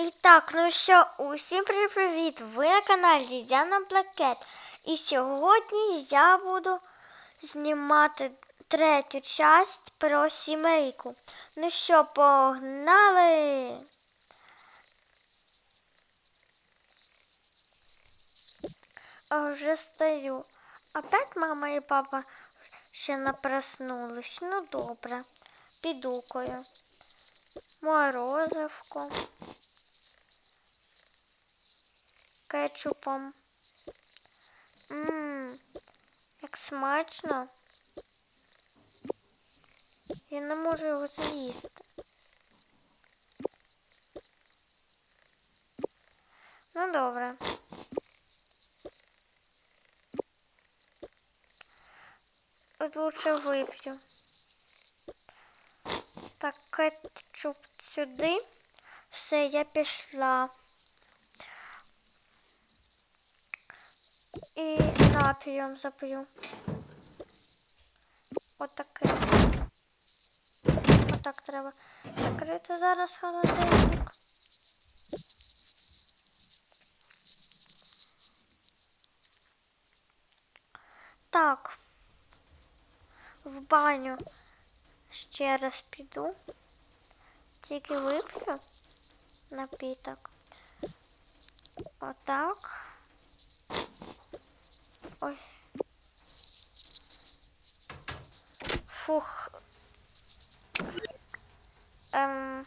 І так, ну що, усім привіт! Ви на каналі Діана Блакет. І сьогодні я буду знімати третю часть про сімейку. Ну що, погнали! А, Вже стою. Опять мама і папа ще не проснулись. Ну добре, підукою. Морозивку. Кетчупом. Ммм, як смачно. Я не можу його з'їсти. Ну, добре. От лучше вип'ю. Так, кетчуп сюди. Все, я пішла. І напієм зап'ю. Отаким. Отак треба закрити зараз холодильник. Так. В баню ще раз піду. Тільки вип'ю напіток. Отак. Фух. Ем.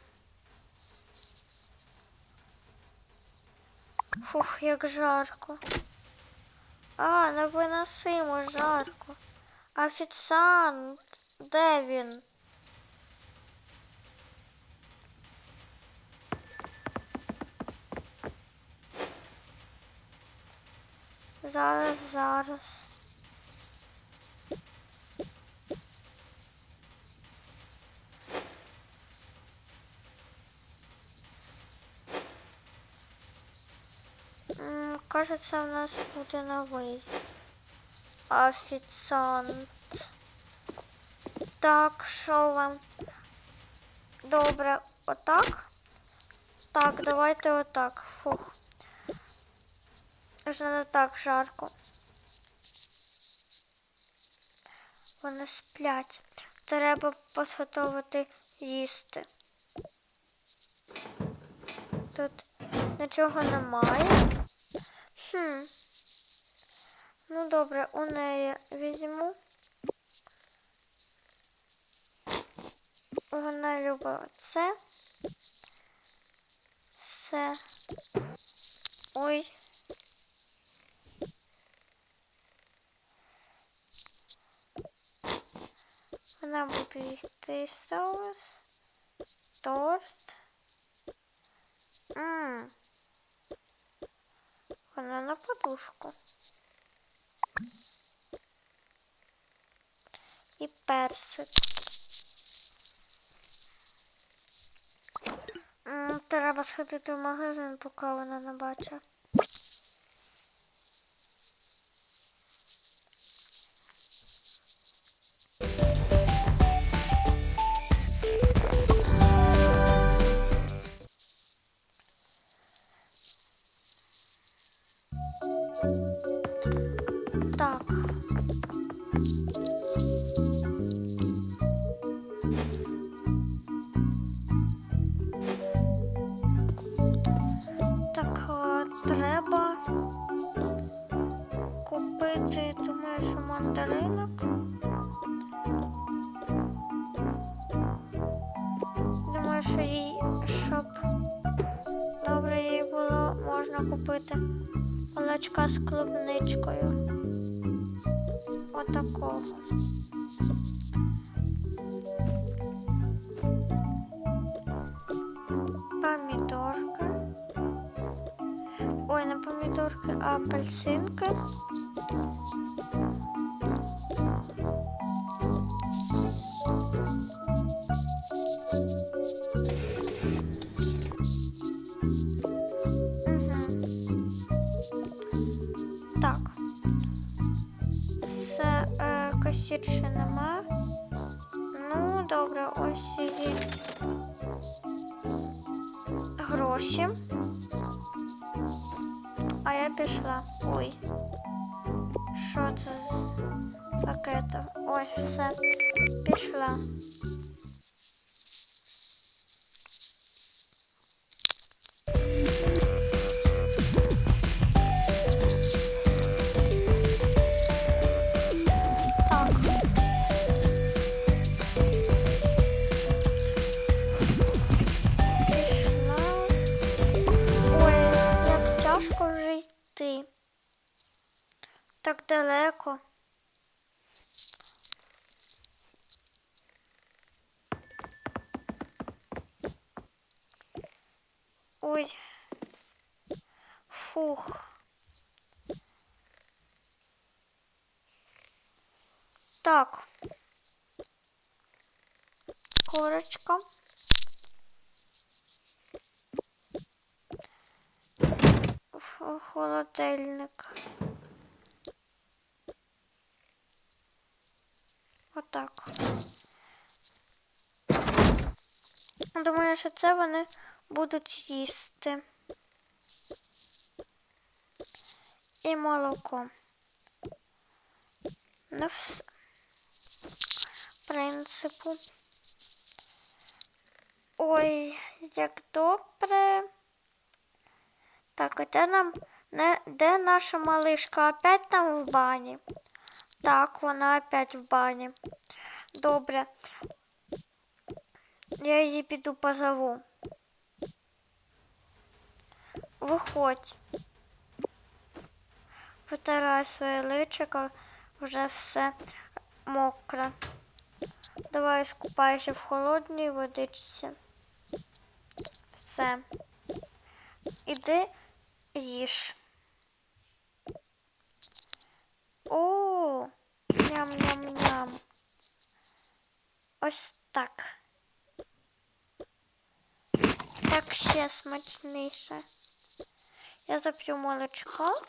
Фух, як жарко. А, невиносимо жарко. Офіціант, де він? Зараз, зараз. М, Кажется, у нас буде новий офіціант. Так, що вам? Добре, отак. Так, давайте отак. Фух. Вже не так жарко. Вони сплять. Треба підготувати їсти. Тут нічого немає. Хм. Ну добре, у неї візьму. Вона любить це. Все. Ой. Вона буде їсти соус, торт. Ммм. Вона на подушку. І персик. Треба сходити в магазин, поки вона не бачить. Думаю, що їй, щоб добре їй було, можна купити молочка з клубничкою. Отакого. Помідорка. Ой, не помідорки, а апельсинки. Касірші нема. Ну, добре, ось гроші. гроші. А я пішла. Ой. Що це з пакетом? Ось все. Пішла. Так. Корочка. Холодильник. Отак. Думаю, що це вони будуть їсти. І молоко. Ну все. Принципу. Ой, як добре. Так, де нам не де наша малишка? Опять там в бані? Так, вона опять в бані. Добре. Я її піду позову. Виходь. Витирай своє личико, вже все мокре. Давай скупайся в холодній водичці. Все. Іди їж. О, ням-ням-ням. Ось так. Так ще смачніше. Я зап'ю молочко.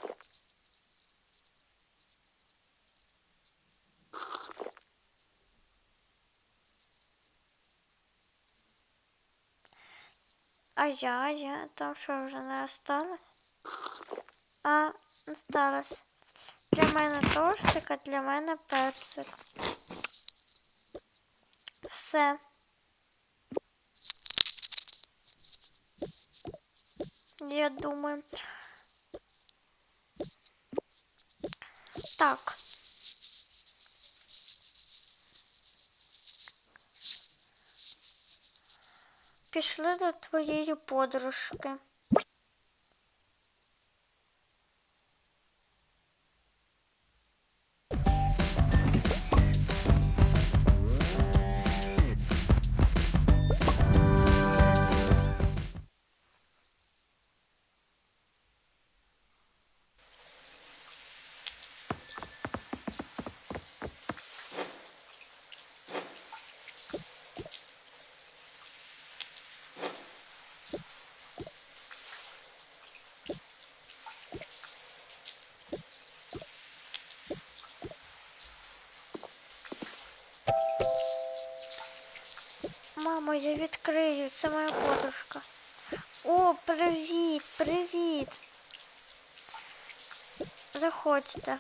А я, я, там що вже не осталось? А, осталось. Для мене тортик, а для мене персик. Все. Я думаю. Так. Пішли до твоєї подружки. Мамо, я відкрию, це моя подружка. О, привіт, привіт. Заходьте.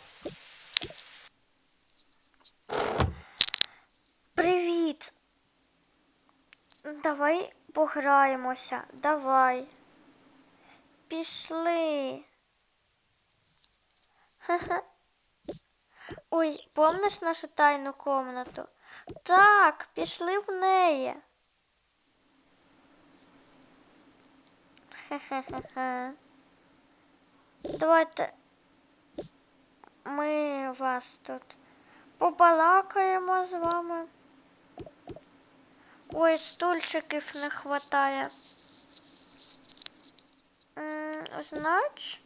Привіт. Давай пограємося. Давай. Пішли. Ха-ха. Ой, помниш нашу тайну комнату? Так, пішли в неї. Хе-хе-хе. Давайте ми вас тут побалакаємо з вами. Ой, стульчиків не хватає. Знач,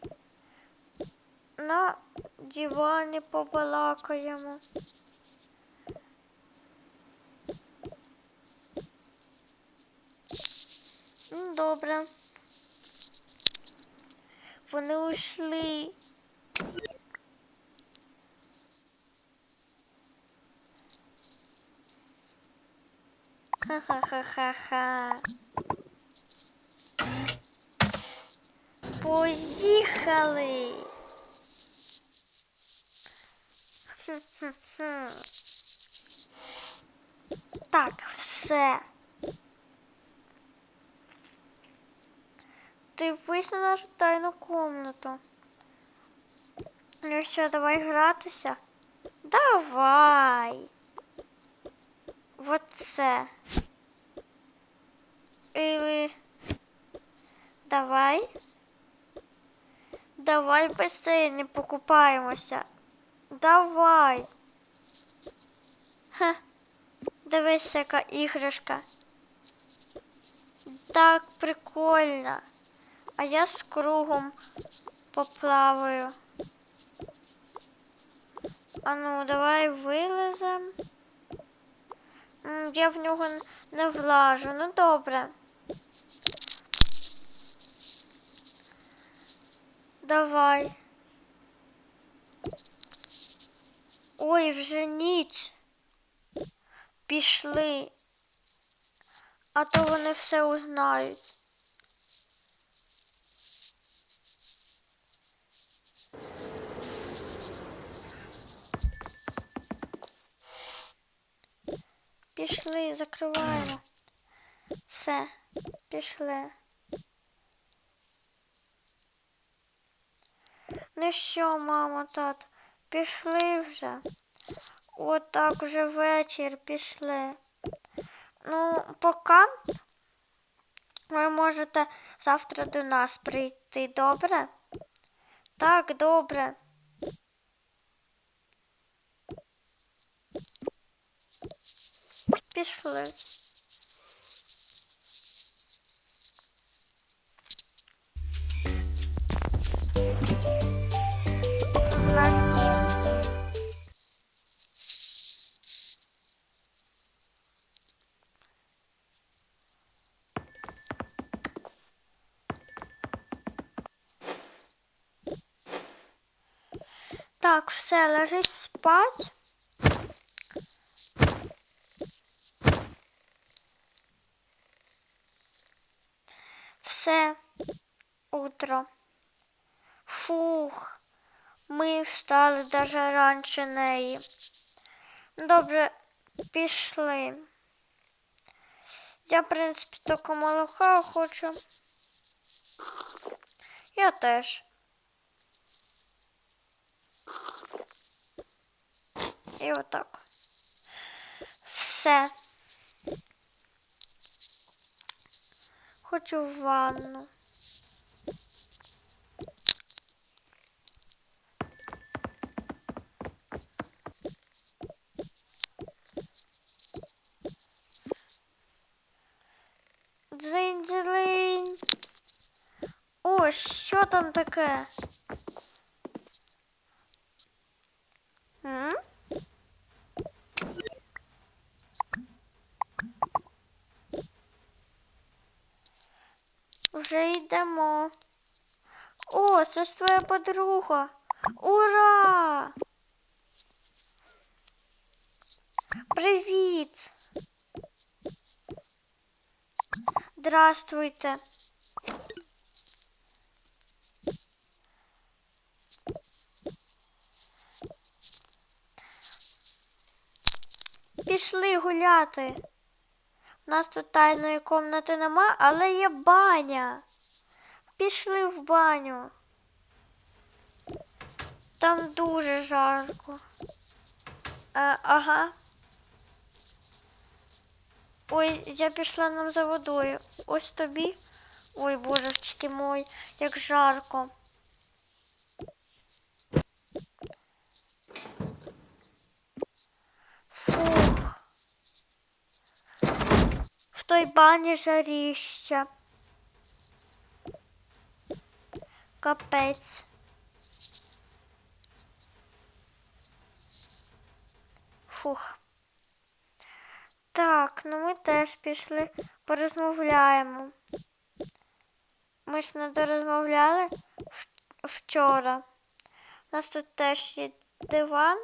на дивані побалакаємо. Добре. Вони ушли. Ха-ха-ха-ха-ха. Поїхали. Так, все. Дивись на нашу тайну комнату. Ну що, давай гратися? Давай. Вот це. Или... Давай. Давай быстрее, не покупаємося. Давай. Ха. Дивись, яка іграшка. Так прикольно. А я з кругом поплаваю. А ну, давай вилезем. Я в нього не влажу. Ну добре. Давай. Ой, вже ніч. Пішли. А то вони все узнають. Пішли, закриваємо. Все, пішли. Ну що, мама, тато, пішли вже. От так вже вечір пішли. Ну, поки ви можете завтра до нас прийти, добре? Так, добре. Пішли. Так, все, ложись спать. Все, утро. Фух, ми встали даже раніше неї. Добре, пішли. Я, в принципі, тільки молока хочу. Я теж. І отак. Все. Хочу в ванну. Дзинь-дзинь. О, що там таке? М? Вже йдемо. О, це ж твоя подруга. Ура! Привіт! Здравствуйте. Пішли гуляти. У нас тут тайної комнати нема, але є баня. Пішли в баню. Там дуже жарко. Е, ага. Ой, я пішла нам за водою. Ось тобі. Ой, божечки мой, як жарко. Фух. В той бані жаріща. Капець. Фух. Так, ну ми теж пішли, порозмовляємо. Ми ж не дорозмовляли вчора. У нас тут теж є диван.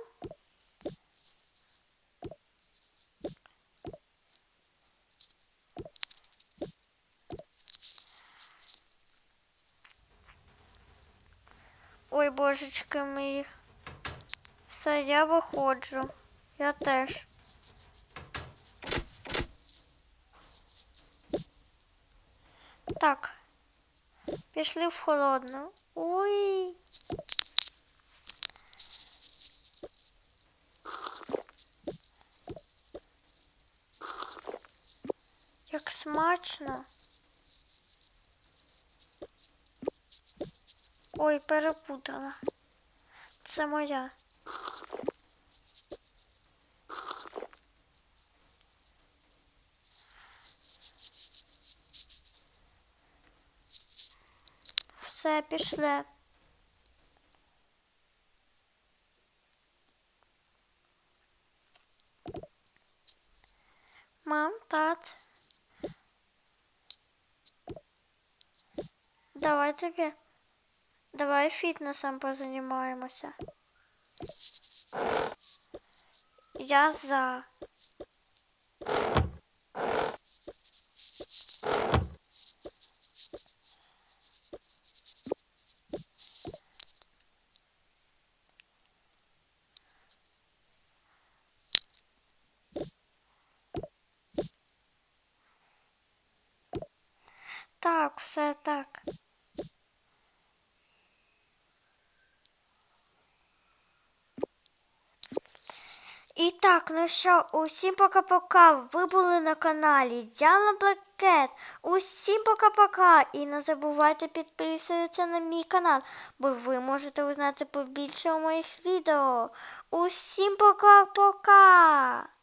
Ой, божечки мої. Все, я виходжу. Я теж. Так. Пішли в холодну. Ой. Як смачно. Ой, перепутала. Це моя. Все, пішли. Мам, тат. Давай тобі. Давай фітнесом позанімаємося. Я за. Так, все так. І так, ну що, усім пока-пока. Ви були на каналі Діана Блакет. Усім пока-пока. І не забувайте підписуватися на мій канал, бо ви можете узнати побільше у моїх відео. Усім пока-пока.